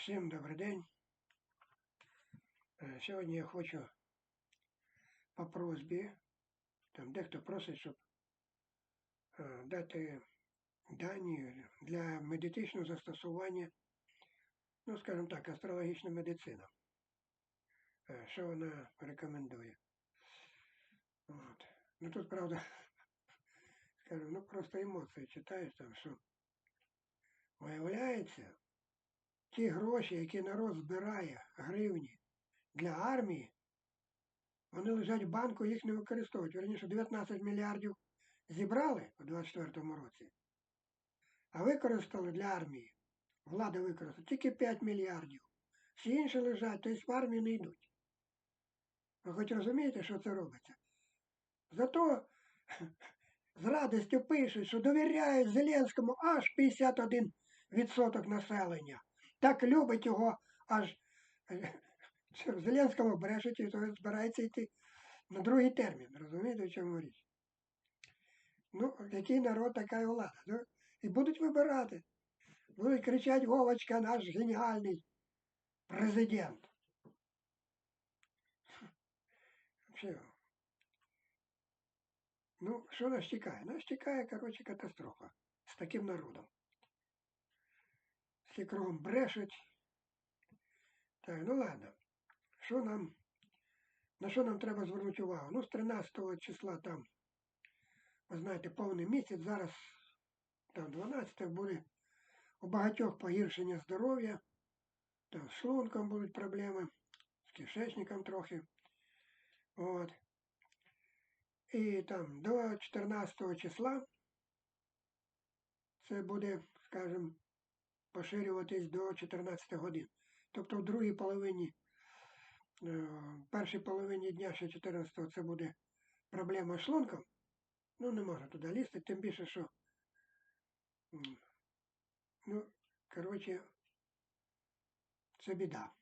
Всім добрий день. Е, Сьогодні я хочу по просьбі, там дехто просить, щоб е, дати дані для медичного застосування, ну, скажімо так, астрологічна медицина. Що вона рекомендує. От. Ну тут, правда, скажу, ну просто емоції читаєш там, що виявляється, ті гроші, які народ збирає, гривні, для армії, вони лежать в банку, їх не використовують. Верніше, 19 мільярдів зібрали у 24-му році, а використали для армії. Влада використала тільки 5 мільярдів. Всі інші лежать, тобто в армію не йдуть. Ви хоч розумієте, що це робиться? Зато з радістю пишуть, що довіряють Зеленському аж 51% населення. Так любить його аж що Зеленському брешуть, і то збирається йти на другий термін. Розумієте, в чому річ? Ну, який народ, така і влада. Ну, і будуть вибирати. Будуть кричати Вовочка, наш геніальний президент. Все. Ну, що нас чекає? Нас чекає, коротше, катастрофа з таким народом. Всі кругом брешуть. Так, ну ладно. Що нам, на що нам треба звернути увагу? Ну, з 13 числа там, ви знаєте, повний місяць, зараз там 12 буде у багатьох погіршення здоров'я, там з шлунком будуть проблеми, з кишечником трохи. От. І там до 14 числа це буде, скажімо, поширюватись до 14 годин. Тобто в другій половині, е, в першій половині дня ще 14-го це буде проблема з шлунком. Ну, не можна туди лізти, тим більше, що ну, коротше, це біда.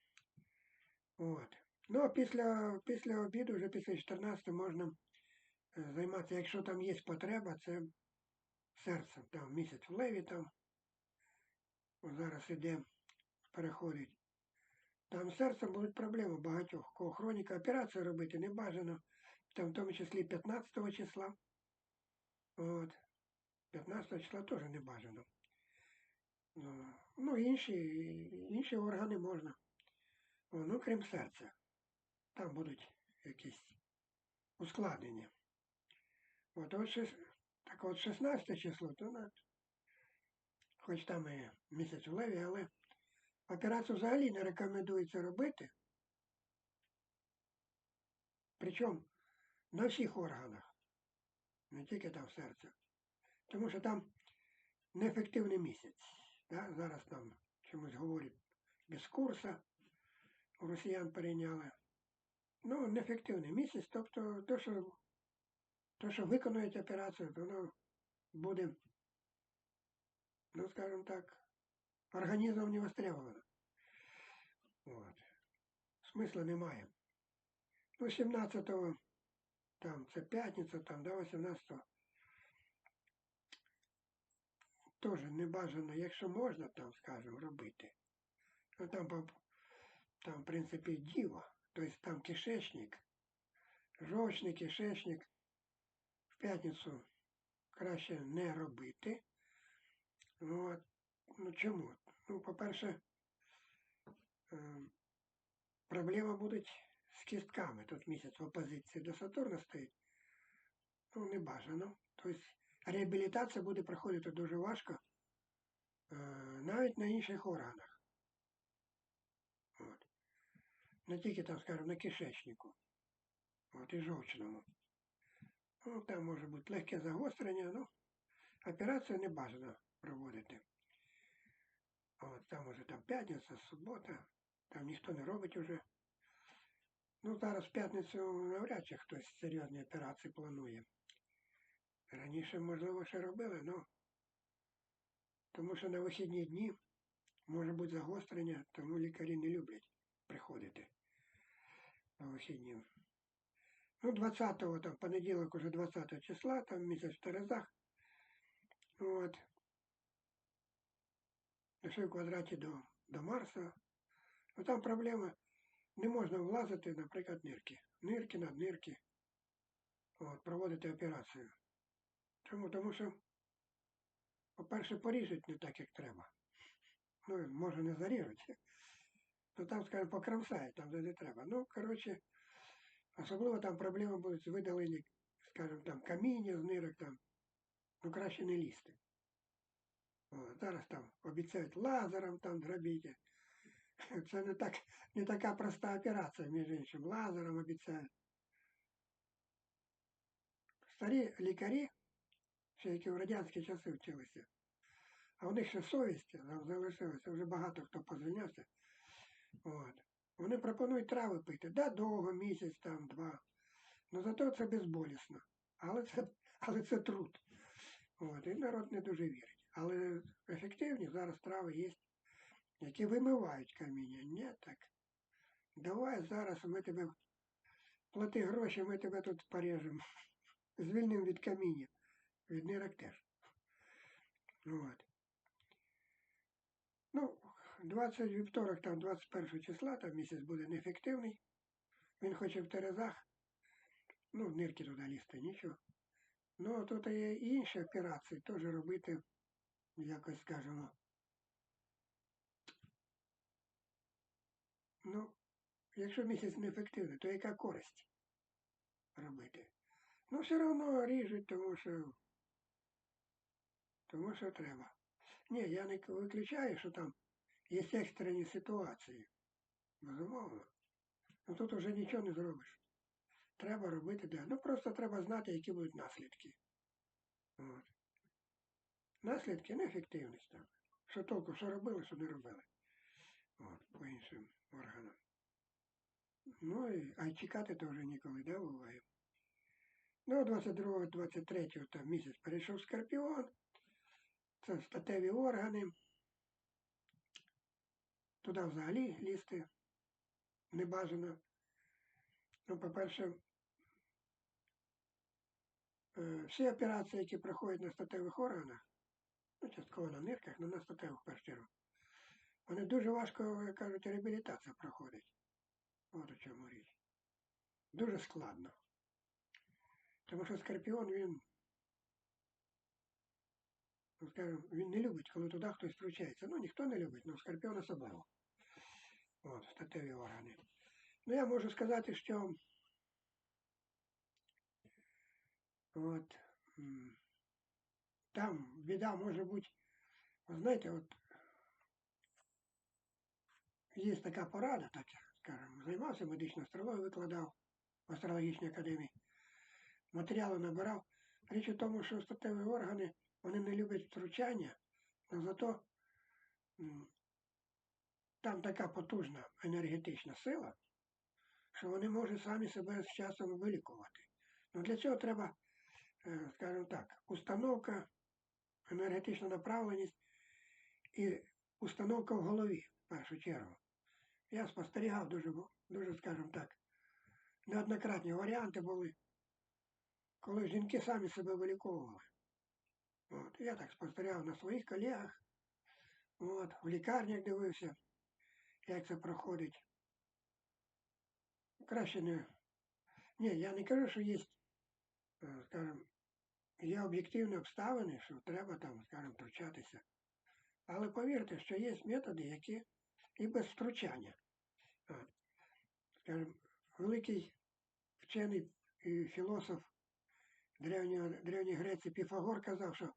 От. Ну, а після, після обіду, вже після 14 можна е, займатися, якщо там є потреба, це серцем. Там місяць в леві там. Зараз іде, переходить. Там з серцем будуть проблеми багатьох. Кого хроніка операцію робити не бажано. Там в тому числі 15 числа. От. 15 числа теж не бажано. Ну, ну інші, інші органи можна. Ну, крім серця. Там будуть якісь ускладнення. От, от так от 16 число, то. Хоч там і місяць в леві, але операцію взагалі не рекомендується робити. Причому на всіх органах, не тільки там серце. Тому що там неефективний місяць. Да? Зараз там чомусь говорять без курсу, у росіян перейняли. Ну, неефективний місяць, тобто то, що, то, що виконують операцію, то воно буде, ну, скажімо так, організмом не востребовано. От. Смисла немає. Ну, 17-го, там, це п'ятниця, там, до 18-го. Теж не бажано, якщо можна, там, скажімо, робити. Ну, там, там, в принципі, діва. Тобто там кишечник, жовчний кишечник в п'ятницю краще не робити. От. Ну чому? Ну, по-перше, проблема будуть з кістками. Тут місяць в опозиції до Сатурна стоїть. Ну, не бажано. Тобто реабілітація буде проходити дуже важко е, навіть на інших органах. От. Не тільки там, скажімо, на кишечнику. От, і жовчному. Ну, там може бути легке загострення, ну, операцію не бажано проводити. От, там уже там п'ятниця, субота, там ніхто не робить уже. Ну, зараз в п'ятницю навряд чи хтось серйозні операції планує. Раніше, можливо, ще робили, ну. Тому що на вихідні дні може бути загострення, тому лікарі не люблять приходити на вихідні. Ну, 20-го, там, понеділок уже 20 числа, там місяць в Терезах. От. Пішли в квадраті до, до Марса, Ну там проблема, не можна влазити, наприклад, нирки. Нирки, наднирки. От, проводити операцію. Чому? Тому що, по-перше, поріжуть не так, як треба. Ну, може не заріжуть. Ну там, скажімо, покромсають, там де не треба. Ну, коротше, особливо там проблеми будуть з видаленням, скажімо, там каміння з нирок там. Ну краще не лізти. Зараз там обіцяють лазером там зробити. Це не так, не така проста операція, між іншим. Лазером обіцяють. Старі лікарі, ще які в радянські часи вчилися, а у них ще совість залишилася, вже багато хто позвінявся. От. Вони пропонують трави пити. Да, довго, місяць, там, два. Ну зато це безболісно. Але це, але це труд. От. І народ не дуже вірить. Але ефективні зараз трави є, які вимивають каміння. Ні, так. Давай зараз ми тебе плати гроші, ми тебе тут порежемо. Звільнимо від каміння. Від нирок теж. От. Ну, 20 вівторок, там 21 числа, там місяць буде неефективний. Він хоче в Терезах. Ну, в нирки туди лізти, нічого. Ну, тут є інші операції, теж робити, якось скажемо. Ну, якщо місяць неефективний, то яка користь робити? Ну, все одно ріжуть, тому що. Тому що треба. Ні, я не виключаю, що там є екстрені ситуації. Безумовно. Ну тут вже нічого не зробиш. Треба робити, да. Ну просто треба знати, які будуть наслідки. От. Наслідки неефективність там. Що толку, що робили, що не робили. От, по іншим органам. Ну і а чекати то вже ніколи, да, буває. Ну, 22-23 там місяць перейшов Скорпіон. Це статеві органи. Туди взагалі лізти не бажано. Ну, по-перше, е, всі операції, які проходять на статевих органах, ну, частково на нирках, але на статевих в першу вони дуже важко, як кажуть, реабілітація проходить. От у чому річ. Дуже складно. Тому що скорпіон, він, ну, скажімо, він не любить, коли туди хтось втручається. Ну, ніхто не любить, але скорпіон особливо. От, статеві органи. Ну, я можу сказати, що от, там біда може бути, ви знаєте, от є така порада, так скажімо, займався медичною астрологією, викладав в астрологічній академії, матеріали набирав. Річ у тому, що статеві органи, вони не люблять втручання, але зато там така потужна енергетична сила, що вони можуть самі себе з часом вилікувати. Ну для цього треба, е, скажімо так, установка, енергетична направленість і установка в голові, в першу чергу. Я спостерігав дуже, дуже, скажімо так, неоднократні варіанти були, коли жінки самі себе виліковували. От, Я так спостерігав на своїх колегах, от, в лікарнях дивився як це проходить. Краще не. Ні, я не кажу, що є, е, скажімо, є об'єктивні обставини, що треба там, скажімо, втручатися. Але повірте, що є методи, які і без втручання. Скажімо, великий вчений і філософ древньої, древньої Греції Піфагор казав, що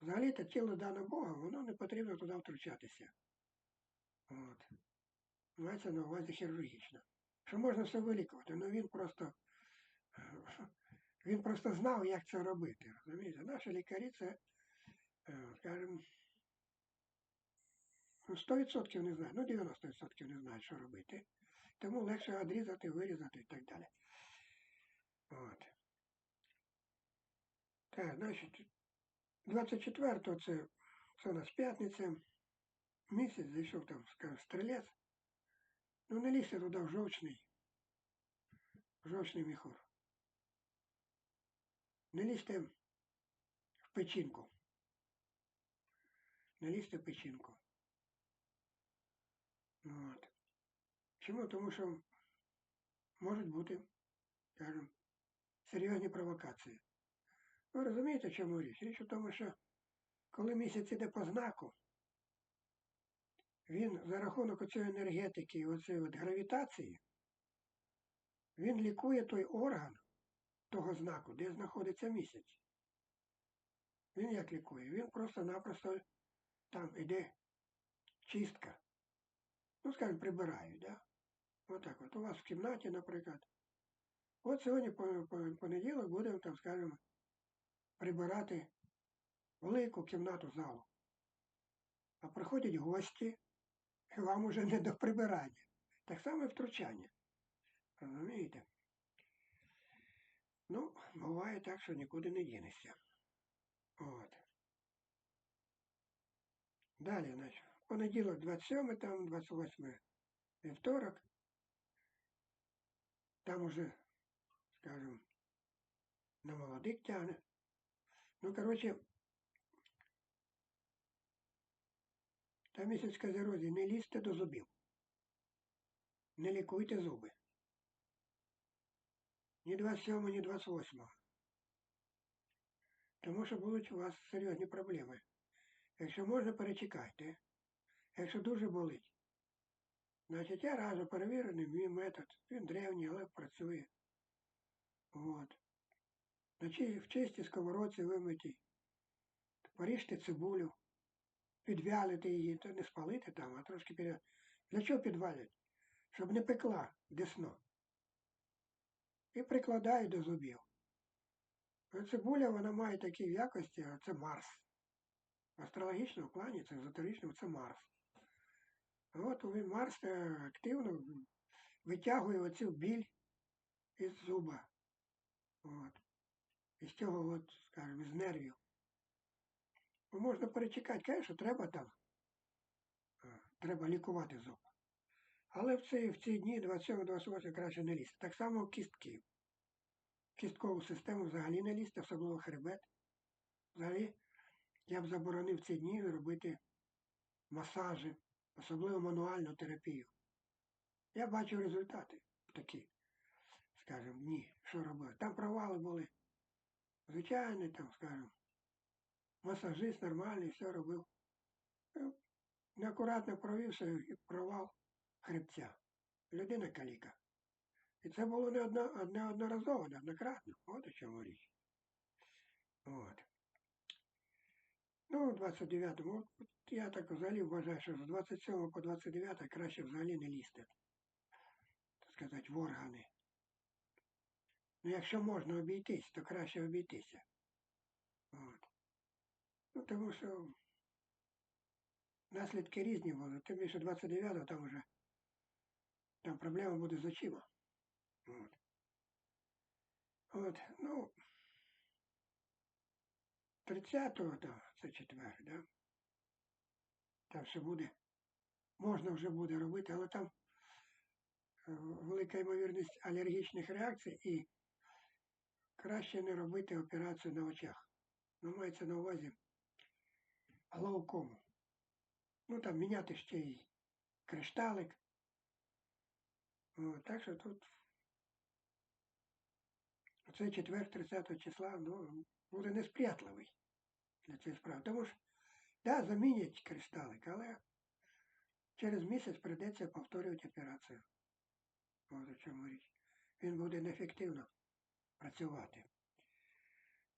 взагалі-то тіло дане Богом, воно не потрібно туди втручатися. От. Мається на увазі хірургічно. Що можна все вилікувати, але він просто він просто знав, як це робити. розумієте? Наші лікарі це, скажімо, 100% не знають, ну 90% не знають, що робити. Тому легше відрізати, вирізати і так далі. От. Так, значить, 24-го це, це у нас п'ятниця місяць зайшов там, скажімо, стрілець, ну не лізьте туди в жовчний, в жовчний міхур. Не лізьте в печінку. Не лізьте в печінку. От. Чому? Тому що можуть бути, скажімо, серйозні провокації. Ви розумієте, чому річ? Річ у тому, що коли місяць іде по знаку, він за рахунок оцієї енергетики і оцієї от гравітації, він лікує той орган того знаку, де знаходиться місяць. Він як лікує? Він просто-напросто там іде чистка. Ну, скажімо, прибирають, да? Отак от. У вас в кімнаті, наприклад. От сьогодні по- по- понеділок будемо, там, скажімо, прибирати велику кімнату залу. А приходять гості, і вам уже не до прибирання. Так само і втручання. Розумієте? Ну, буває так, що нікуди не дінешся. От. Далі, значить, понеділок 27, там 28 вівторок. Там уже, скажем, на молодик тягне. Ну, коротше, та місяць козерозі, не лізьте до зубів. Не лікуйте зуби. Ні 27, ні 28. Тому що будуть у вас серйозні проблеми. Якщо можна, перечекайте. Якщо дуже болить. Значить, я раджу перевірений мій метод. Він древній, але працює. От. Значить, в чистій сковородці вимитій. Поріжте цибулю, підвялите її, то не спалити там, а трошки підвялити. Для чого підвалять? Щоб не пекла десно. І прикладаю до зубів. Цибуля вона має такі якості, а це Марс. В астрологічному плані, це езотеричному, це Марс. От він Марс е, активно витягує оцю біль із зуба. От. Із цього, от, скажімо, із нервів. Ну, можна перечекати, звісно, треба там. е, Треба лікувати зуб. Але в ці, в ці дні 27-28 краще не лізти. Так само кістки. Кісткову систему взагалі не лізти, особливо хребет. Взагалі я б заборонив ці дні робити масажі, особливо мануальну терапію. Я бачив результати такі, скажімо, дні, що робив. Там провали були. Звичайний там, скажімо, масажист нормальний, все робив. Е, Неакуратно провівся і провал хребця. Людина каліка. І це було не одно, неодноразово, неоднократно. От у чому річ. От. Ну, 29-му, я так взагалі вважаю, що з 27 по 29 краще взагалі не лізти. Так сказати, в органи. Ну, якщо можна обійтись, то краще обійтися. От. Ну, тому що наслідки різні будуть. Тим більше 29-го там вже там проблема буде з очима. От. От, ну, 30-го, то це четвер, да? Там все буде, можна вже буде робити, але там е, велика ймовірність алергічних реакцій і краще не робити операцію на очах. Ну, мається на увазі глаукому. Ну там міняти ще й кришталик. О, так що тут цей четвер 30 числа ну, буде несприятливий для цієї справи. Тому що, да, замінять кришталик, але через місяць прийдеться повторювати операцію. От у чому річ. Він буде неефективно працювати.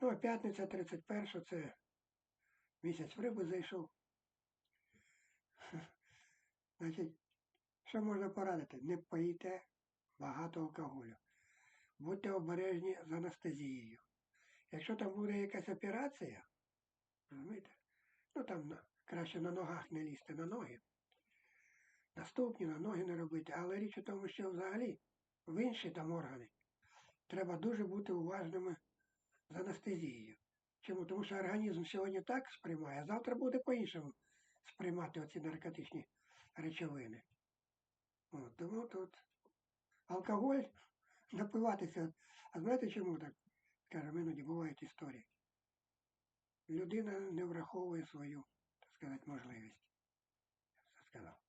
Ну, а п'ятниця 31 це місяць в рибу зайшов. Значить, що можна порадити? Не пийте багато алкоголю. Будьте обережні з анестезією. Якщо там буде якась операція, розумієте? Ну там краще на ногах не лізти на ноги. Наступні на ноги не робити. Але річ у тому, що взагалі в інші там органи треба дуже бути уважними з анестезією. Чому? Тому що організм сьогодні так сприймає, а завтра буде по-іншому сприймати оці наркотичні речовини. От, Тому тут алкоголь напиватися. А знаєте, чому так? Скажемо, іноді бувають історії. Людина не враховує свою, так сказати, можливість. Це сказав.